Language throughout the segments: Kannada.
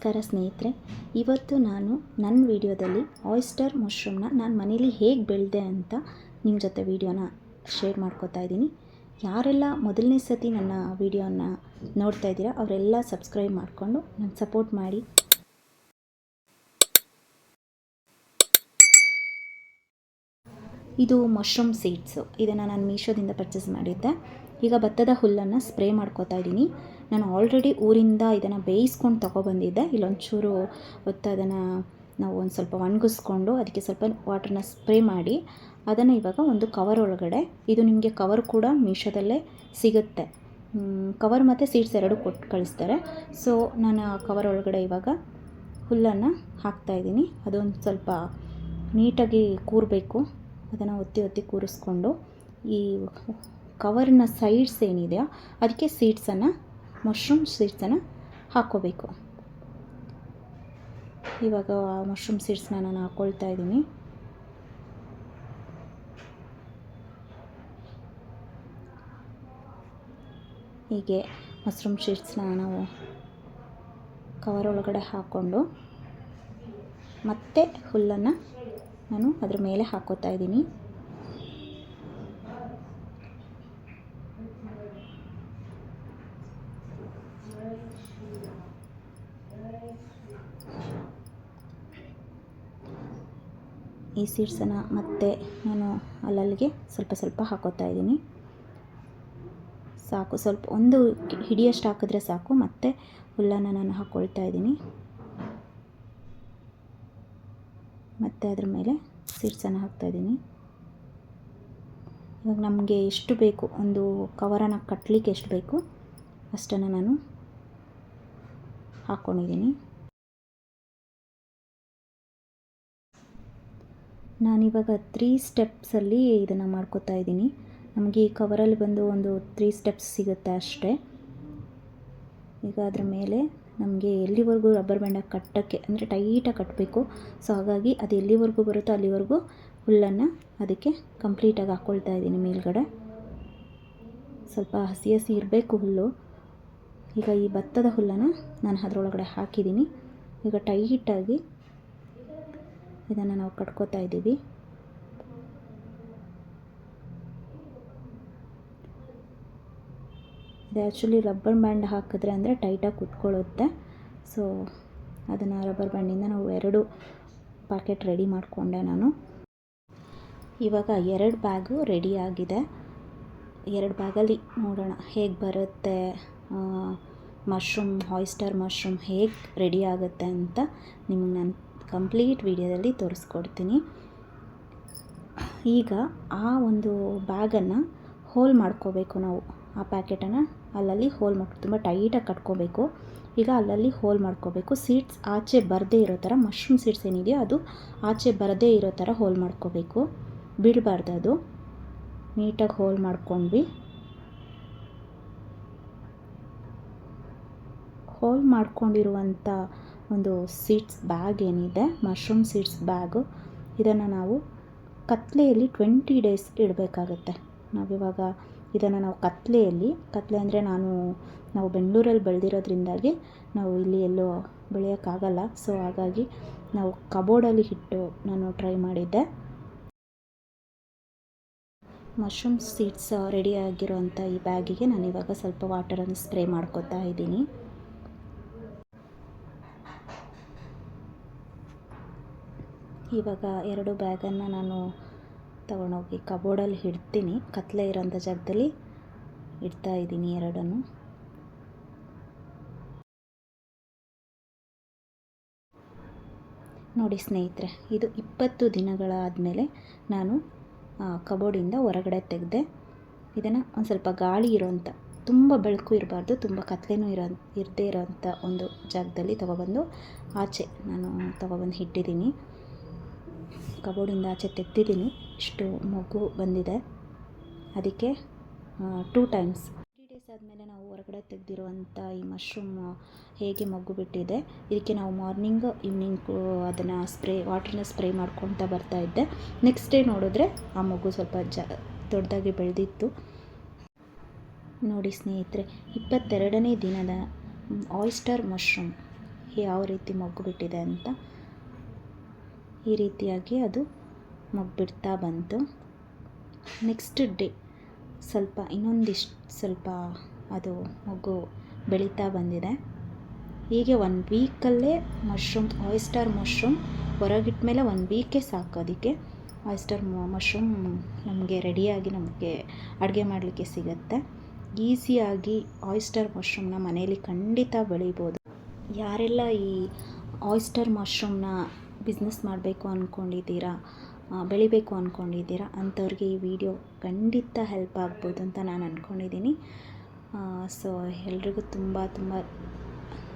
ನಮಸ್ಕಾರ ಸ್ನೇಹಿತರೆ. ಇವತ್ತು ನಾನು ನನ್ನ ವಿಡಿಯೋದಲ್ಲಿ ಆಯಿಸ್ಟರ್ ಮಶ್ರೂಮ್ನ ನಾನು ಮನೇಲಿ ಹೇಗೆ ಬೆಳೆದೆ ಅಂತ ನಿಮ್ಮ ಜೊತೆ ವಿಡಿಯೋನ ಶೇರ್ ಮಾಡ್ಕೋತಾ ಇದ್ದೀನಿ. ಯಾರೆಲ್ಲ ಮೊದಲನೇ ಸತಿ ನನ್ನ ವಿಡಿಯೋನ ನೋಡ್ತಾ ಇದ್ದೀರಾ, ಅವರೆಲ್ಲ ಸಬ್ಸ್ಕ್ರೈಬ್ ಮಾಡಿಕೊಂಡು ನನ್ನ ಸಪೋರ್ಟ್ ಮಾಡಿ. ಇದು ಮಶ್ರೂಮ್ ಸೀಡ್ಸು ಇದನ್ನು ನಾನು ಮೀಶೋದಿಂದ ಪರ್ಚೇಸ್ ಮಾಡಿದ್ದೆ. ಈಗ ಭತ್ತದ ಹುಲ್ಲನ್ನು ಸ್ಪ್ರೇ ಮಾಡ್ಕೋತಾ ಇದ್ದೀನಿ. ನಾನು ಆಲ್ರೆಡಿ ಊರಿಂದ ಇದನ್ನು ಬೇಯಿಸ್ಕೊಂಡು ತಗೊಬಂದಿದ್ದೆ. ಇಲ್ಲೊಂಚೂರು ಹೊತ್ತು ಅದನ್ನು ನಾವು ಒಂದು ಸ್ವಲ್ಪ ಒಣಗಿಸ್ಕೊಂಡು ಅದಕ್ಕೆ ಸ್ವಲ್ಪ ವಾಟ್ರನ್ನ ಸ್ಪ್ರೇ ಮಾಡಿ, ಅದನ್ನು ಇವಾಗ ಒಂದು ಕವರ್ ಒಳಗಡೆ, ಇದು ನಿಮಗೆ ಕವರ್ ಕೂಡ ಮೀಶೋದಲ್ಲೇ ಸಿಗುತ್ತೆ. ಕವರ್ ಮತ್ತು ಸೀಡ್ಸ್ ಎರಡು ಕೊಟ್ಟು ಕಳಿಸ್ತಾರೆ. ಸೊ ನಾನು ಕವರ್ ಒಳಗಡೆ ಇವಾಗ ಹುಲ್ಲನ್ನು ಹಾಕ್ತಾಯಿದ್ದೀನಿ ಅದೊಂದು ಸ್ವಲ್ಪ ನೀಟಾಗಿ ಕೂರಬೇಕು. ಅದನ್ನು ಒತ್ತಿ ಒತ್ತಿ ಕೂರಿಸ್ಕೊಂಡು ಈ ಕವರ್ನ ಸೈಡ್ಸ್ ಏನಿದೆಯೋ, ಅದಕ್ಕೆ ಸೀಡ್ಸನ್ನು ಮಶ್ರೂಮ್ ಸೀಡ್ಸನ್ನು ಹಾಕ್ಕೋಬೇಕು ಇವಾಗ ಮಶ್ರೂಮ್ ಸೀಡ್ಸ್ನ ನಾನು ಹಾಕ್ಕೊಳ್ತಾ ಇದ್ದೀನಿ. ಹೀಗೆ ಮಶ್ರೂಮ್ ಶೀಟ್ಸ್ನ ನಾವು ಕವರ್ ಒಳಗಡೆ ಹಾಕ್ಕೊಂಡು ಮತ್ತೆ ಹುಲ್ಲನ್ನು ನಾನು ಅದ್ರ ಮೇಲೆ ಹಾಕೋತಾ ಇದ್ದೀನಿ. ಈ ಸೀಡ್ಸನ್ನು ಮತ್ತೆ ನಾನು ಅಲ್ಲಲ್ಲಿಗೆ ಸ್ವಲ್ಪ ಸ್ವಲ್ಪ ಹಾಕೋತಾ ಇದ್ದೀನಿ. ಸಾಕು, ಸ್ವಲ್ಪ ಒಂದು ಹಿಡಿಯಷ್ಟು ಹಾಕಿದ್ರೆ ಸಾಕು, ಮತ್ತೆ ಹುಲ್ಲನ್ನು ನಾನು ಹಾಕ್ಕೊಳ್ತಾ ಇದ್ದೀನಿ. ಮತ್ತು ಅದ್ರ ಮೇಲೆ ಸೀಡ್ಸನ್ನು ಹಾಕ್ತಾಯಿದ್ದೀನಿ ಇವಾಗ ನಮಗೆ ಎಷ್ಟು ಬೇಕು, ಒಂದು ಕವರನ್ನು ಕಟ್ಟಲಿಕ್ಕೆ ಎಷ್ಟು ಬೇಕು, ಅಷ್ಟನ್ನು ನಾನು ಹಾಕ್ಕೊಂಡಿದ್ದೀನಿ ನಾನಿವಾಗ ತ್ರೀ ಸ್ಟೆಪ್ಸಲ್ಲಿ ಇದನ್ನು ಮಾಡ್ಕೋತಾ ಇದ್ದೀನಿ. ನಮಗೆ ಈ ಕವರಲ್ಲಿ ಬಂದು ಒಂದು ತ್ರೀ ಸ್ಟೆಪ್ಸ್ ಸಿಗುತ್ತೆ ಅಷ್ಟೇ. ಈಗ ಅದ್ರ ಮೇಲೆ ನಮಗೆ ಎಲ್ಲಿವರೆಗೂ ರಬ್ಬರ್ ಬ್ಯಾಂಡಾಗಿ ಕಟ್ಟೋಕ್ಕೆ ಅಂದರೆ ಟೈಟಾಗಿ ಕಟ್ಟಬೇಕು ಸೊ ಹಾಗಾಗಿ ಅದು ಎಲ್ಲಿವರೆಗೂ ಬರುತ್ತೋ ಅಲ್ಲಿವರೆಗೂ ಹುಲ್ಲನ್ನು ಅದಕ್ಕೆ ಕಂಪ್ಲೀಟಾಗಿ ಹಾಕ್ಕೊಳ್ತಾ ಇದ್ದೀನಿ ಮೇಲ್ಗಡೆ. ಸ್ವಲ್ಪ ಹಸಿ ಹಸಿ ಇರಬೇಕು ಹುಲ್ಲು. ಈಗ ಈ ಭತ್ತದ ಹುಲ್ಲನ್ನು ನಾನು ಅದರೊಳಗಡೆ ಹಾಕಿದ್ದೀನಿ. ಈಗ ಟೈಟಾಗಿ ಇದನ್ನು ನಾವು ಕಟ್ಕೋತಾ ಇದ್ದೀವಿ. ಇದು ಆ್ಯಕ್ಚುಲಿ ರಬ್ಬರ್ ಬ್ಯಾಂಡ್ ಹಾಕಿದ್ರೆ ಅಂದರೆ ಟೈಟಾಗಿ ಕುತ್ಕೊಳ್ಳುತ್ತೆ. ಸೊ ಅದನ್ನು ರಬ್ಬರ್ ಬ್ಯಾಂಡಿಂದ ನಾವು ಎರಡು ಪ್ಯಾಕೆಟ್ ರೆಡಿ ಮಾಡಿಕೊಂಡೆ ನಾನು. ಇವಾಗ ಎರಡು ಬ್ಯಾಗು ರೆಡಿ ಆಗಿದೆ. ಎರಡು ಬ್ಯಾಗಲ್ಲಿ ನೋಡೋಣ ಹೇಗೆ ಬರುತ್ತೆ ಮಶ್ರೂಮ್ ಹಾಯ್ಸ್ಟರ್ ಮಶ್ರೂಮ್ ಹೇಗೆ ರೆಡಿ ಆಗುತ್ತೆ ಅಂತ ನಿಮ್ಗೆ ನಾನು ಕಂಪ್ಲೀಟ್ ವಿಡಿಯೋದಲ್ಲಿ ತೋರಿಸ್ಕೊಡ್ತೀನಿ. ಈಗ ಆ ಒಂದು ಬ್ಯಾಗನ್ನು ಹೋಲ್ ಮಾಡ್ಕೋಬೇಕು ನಾವು. ಆ ಪ್ಯಾಕೆಟನ್ನು ಅಲ್ಲಲ್ಲಿ ಹೋಲ್ ಮಾಡಿ ತುಂಬ ಟೈಟಾಗಿ ಕಟ್ಕೋಬೇಕು. ಈಗ ಅಲ್ಲಲ್ಲಿ ಹೋಲ್ ಮಾಡ್ಕೋಬೇಕು. ಸೀಡ್ಸ್ ಆಚೆ ಬರದೇ ಇರೋ ಥರ, ಮಶ್ರೂಮ್ ಸೀಡ್ಸ್ ಏನಿದೆಯೋ ಅದು ಆಚೆ ಬರದೇ ಇರೋ ಥರ ಹೋಲ್ ಮಾಡ್ಕೋಬೇಕು. ಬಿಡಬಾರ್ದು ಅದು. ನೀಟಾಗಿ ಹೋಲ್ ಮಾಡ್ಕೊಂಡ್ವಿ. ಹೋಲ್ ಮಾಡ್ಕೊಂಡಿರುವಂಥ ಒಂದು ಸೀಡ್ಸ್ ಬ್ಯಾಗ್ ಏನಿದೆ, ಮಶ್ರೂಮ್ ಸೀಡ್ಸ್ ಬ್ಯಾಗು. ಇದನ್ನು ನಾವು ಕತ್ಲೆಯಲ್ಲಿ ಟ್ವೆಂಟಿ ಡೇಸ್ ಇಡಬೇಕಾಗತ್ತೆ. ನಾವಿವಾಗ ಇದನ್ನು ನಾವು ಕತ್ಲೆಯಲ್ಲಿ, ಕತ್ಲೆ ಅಂದರೆ ನಾನು, ನಾವು ಬೆಂಗಳೂರಲ್ಲಿ ಬೆಳೆದಿರೋದ್ರಿಂದಾಗಿ ನಾವು ಇಲ್ಲಿ ಎಲ್ಲೋ ಬೆಳೆಯೋಕ್ಕಾಗಲ್ಲ. ಸೊ, ಹಾಗಾಗಿ ನಾವು ಕಬೋರ್ಡಲ್ಲಿ ಇಟ್ಟು ನಾನು ಟ್ರೈ ಮಾಡಿದ್ದೆ. ಮಶ್ರೂಮ್ ಸೀಡ್ಸ್ ರೆಡಿ ಆಗಿರೋಂಥ ಈ ಬ್ಯಾಗಿಗೆ ನಾನು ಇವಾಗ ಸ್ವಲ್ಪ ವಾಟರನ್ನು ಸ್ಪ್ರೇ ಮಾಡ್ಕೊತಾ ಇದ್ದೀನಿ. ಇವಾಗ ಎರಡು ಬ್ಯಾಗನ್ನು ನಾನು ತಗೊಂಡೋಗಿ ಕಬೋರ್ಡಲ್ಲಿ ಇಡ್ತೀನಿ. ಕತ್ತಲೆ ಇರೋಂಥ ಜಾಗದಲ್ಲಿ ಇಡ್ತಾ ಇದ್ದೀನಿ ಎರಡನ್ನು. ನೋಡಿ ಸ್ನೇಹಿತರೆ, ಇದು ಇಪ್ಪತ್ತು ದಿನಗಳಾದಮೇಲೆ ನಾನು ಕಬೋರ್ಡಿಂದ ಹೊರಗಡೆ ತೆಗೆದೆ, ಇದನ್ನು ಒಂದು ಸ್ವಲ್ಪ ಗಾಳಿ ಇರೋಂಥ, ತುಂಬ ಬೆಳಕು ಇರಬಾರ್ದು, ತುಂಬ ಕತ್ಲೆನೂ ಇರೋ, ಇರದೇ ಇರೋಂಥ ಒಂದು ಜಾಗದಲ್ಲಿ ತೊಗೊಬಂದು ಆಚೆ ನಾನು ತೊಗೊಬಂದು ಇಟ್ಟಿದ್ದೀನಿ. ಕಬೋರ್ಡಿಂದ ಆಚೆ ತೆಗ್ದಿದ್ದೀನಿ. ಇಷ್ಟು ಮಗು ಬಂದಿದೆ. ಅದಕ್ಕೆ ಟೂ ಟೈಮ್ಸ್ ತ್ರೀ ಡೇಸ್ ಆದಮೇಲೆ ನಾವು ಹೊರಗಡೆ ತೆಗೆದಿರುವಂಥ ಈ ಮಶ್ರೂಮ್ ಹೇಗೆ ಮಗ್ಗು ಬಿಟ್ಟಿದೆ. ಇದಕ್ಕೆ ನಾವು ಮಾರ್ನಿಂಗ್ ಈವ್ನಿಂಗ್ ಅದನ್ನು ಸ್ಪ್ರೇ ವಾಟ್ರನ್ನ ಸ್ಪ್ರೇ ಮಾಡ್ಕೊತಾ ಬರ್ತಾ ಇದ್ದೆ. ನೆಕ್ಸ್ಟ್ ಡೇ ನೋಡಿದ್ರೆ ಆ ಮಗು ಸ್ವಲ್ಪ ಜ, ದೊಡ್ಡದಾಗಿ ಬೆಳೆದಿತ್ತು. ನೋಡಿ ಸ್ನೇಹಿತರೆ, ಇಪ್ಪತ್ತೆರಡನೇ ದಿನದ ಆಯಿಸ್ಟರ್ ಮಶ್ರೂಮ್ ಯಾವ ರೀತಿ ಮಗ್ಗು ಬಿಟ್ಟಿದೆ ಅಂತ. ಈ ರೀತಿಯಾಗಿ ಅದು ಮಗ್ಬಿಡ್ತಾ ಬಿಡ್ತಾ ಬಂತು. ನೆಕ್ಸ್ಟ್ ಡೇ ಸ್ವಲ್ಪ ಇನ್ನೊಂದಿಷ್ಟು ಸ್ವಲ್ಪ ಅದು ಮೊಗ್ಗು ಬೆಳೀತಾ ಬಂದಿದೆ. ಹೀಗೆ ಒನ್ ವೀಕಲ್ಲೇ ಮಶ್ರೂಮ್ ಆಯಿಸ್ಟರ್ ಮಶ್ರೂಮ್ ಹೊರಗಿಟ್ಟ ಮೇಲೆ ಒನ್ ವೀಕೇ ಸಾಕು ಅದಕ್ಕೆ. ಆಯಿಸ್ಟರ್ ಮಶ್ರೂಮ್ ನಮಗೆ ರೆಡಿಯಾಗಿ ನಮಗೆ ಅಡುಗೆ ಮಾಡಲಿಕ್ಕೆ ಸಿಗುತ್ತೆ. ಈಸಿಯಾಗಿ ಆಯಿಸ್ಟರ್ ಮಶ್ರೂಮ್ನ ಮನೆಯಲ್ಲಿ ಖಂಡಿತ ಬೆಳಿಬೋದು. ಯಾರೆಲ್ಲ ಈ ಆಯಿಸ್ಟರ್ ಮಶ್ರೂಮ್ನ ಬಿಸ್ನೆಸ್ ಮಾಡಬೇಕು ಅಂದ್ಕೊಂಡಿದ್ದೀರಾ ಬೆಳಿಬೇಕು ಅಂದ್ಕೊಂಡಿದ್ದೀರಾ ಅಂಥವ್ರಿಗೆ ಈ ವಿಡಿಯೋ ಖಂಡಿತ ಹೆಲ್ಪ್ ಆಗ್ಬೋದು ಅಂತ ನಾನು ಅಂದ್ಕೊಂಡಿದ್ದೀನಿ ಸೊ ಎಲ್ರಿಗೂ ತುಂಬ ತುಂಬ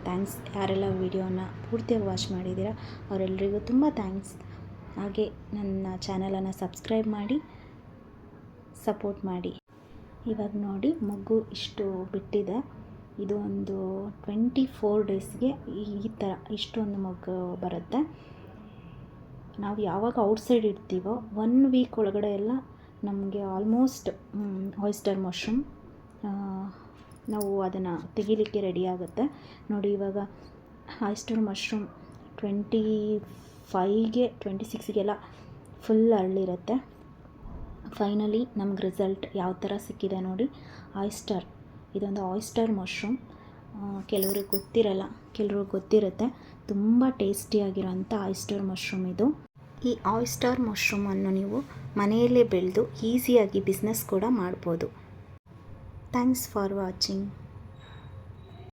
ಥ್ಯಾಂಕ್ಸ್ ಯಾರೆಲ್ಲ ವಿಡಿಯೋನ ಪೂರ್ತಿಯಾಗಿ ವಾಚ್ ಮಾಡಿದ್ದೀರಾ ಅವರೆಲ್ಲರಿಗೂ ತುಂಬ ಥ್ಯಾಂಕ್ಸ್ ಹಾಗೆ ನನ್ನ ಚಾನಲನ್ನು ಸಬ್ಸ್ಕ್ರೈಬ್ ಮಾಡಿ ಸಪೋರ್ಟ್ ಮಾಡಿ. ಇವಾಗ ನೋಡಿ, ಮಗು ಇಷ್ಟು ಬಿಟ್ಟಿದೆ. ಇದು ಒಂದು ಟ್ವೆಂಟಿ ಫೋರ್ ಡೇಸ್ಗೆ ಈ ಥರ ಇಷ್ಟೊಂದು ಮಗು ಬರುತ್ತೆ. ನಾವು ಯಾವಾಗ ಔಟ್ಸೈಡ್ ಇಡ್ತೀವೋ ಒನ್ ವೀಕ್ ಒಳಗಡೆ ಎಲ್ಲ ನಮಗೆ ಆಲ್ಮೋಸ್ಟ್ ಆಯಿಸ್ಟರ್ ಮಶ್ರೂಮ್ ನಾವು ಅದನ್ನು ತೆಗಿಲಿಕ್ಕೆ ರೆಡಿ ಆಗುತ್ತೆ. ನೋಡಿ ಇವಾಗ ಆಯಿಸ್ಟರ್ ಮಶ್ರೂಮ್ ಟ್ವೆಂಟಿ ಫೈವ್ಗೆ ಟ್ವೆಂಟಿ ಸಿಕ್ಸ್ಗೆಲ್ಲ ಫುಲ್ ಅರಳಿರುತ್ತೆ. ಫೈನಲಿ ನಮ್ಗೆ ರಿಸಲ್ಟ್ ಯಾವ ಥರ ಸಿಕ್ಕಿದೆ ನೋಡಿ. ಆಯಿಸ್ಟರ್ ಇದೊಂದು ಆಯಿಸ್ಟರ್ ಮಶ್ರೂಮ್ ಕೆಲವ್ರಿಗೆ ಗೊತ್ತಿರಲ್ಲ, ಕೆಲವ್ರಿಗೆ ಗೊತ್ತಿರುತ್ತೆ. ತುಂಬ ಟೇಸ್ಟಿಯಾಗಿರೋಂಥ ಆಯಿಸ್ಟರ್ ಮಶ್ರೂಮ್ ಇದು. ಈ ಆಯಿಸ್ಟರ್ ಮಶ್ರೂಮನ್ನು ನೀವು ಮನೆಯಲ್ಲೇ ಬೆಳೆದು ಈಸಿಯಾಗಿ ಬಿಸ್ನೆಸ್ ಕೂಡ ಮಾಡ್ಬೋದು. Thanks for watching.